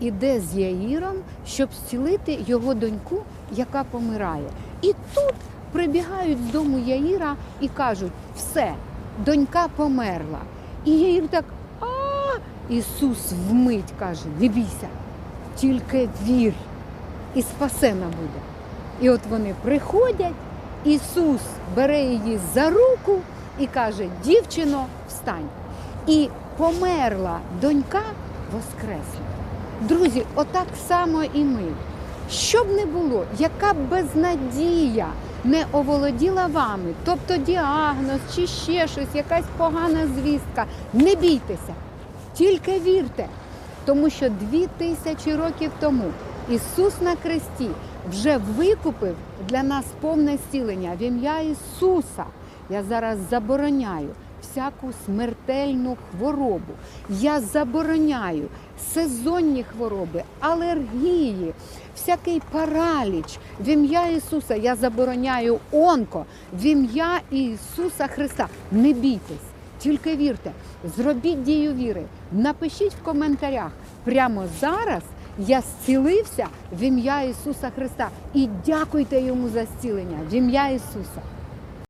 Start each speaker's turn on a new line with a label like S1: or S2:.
S1: іде з Яїром, щоб зцілити його доньку, яка помирає. І тут прибігають з дому Яїра і кажуть: все, донька померла. І Яїр так, а Ісус вмить каже: не бійся, тільки вір, і спасена буде. І от вони приходять, Ісус бере її за руку і каже: дівчино, встань. І померла донька воскресла. Друзі, отак само і ми. Що б не було, яка б безнадія не оволоділа вами, тобто діагноз чи ще щось, якась погана звістка, не бійтеся, тільки вірте, тому що дві тисячі років тому Ісус на кресті вже викупив для нас повне зцілення в ім'я Ісуса. Я зараз забороняю всяку смертельну хворобу. Я забороняю сезонні хвороби, алергії, всякий параліч. В ім'я Ісуса я забороняю онко в ім'я Ісуса Христа. Не бійтесь, тільки вірте, зробіть дію віри. Напишіть в коментарях прямо зараз. Я зцілився в ім'я Ісуса Христа і дякуйте йому за зцілення в ім'я Ісуса.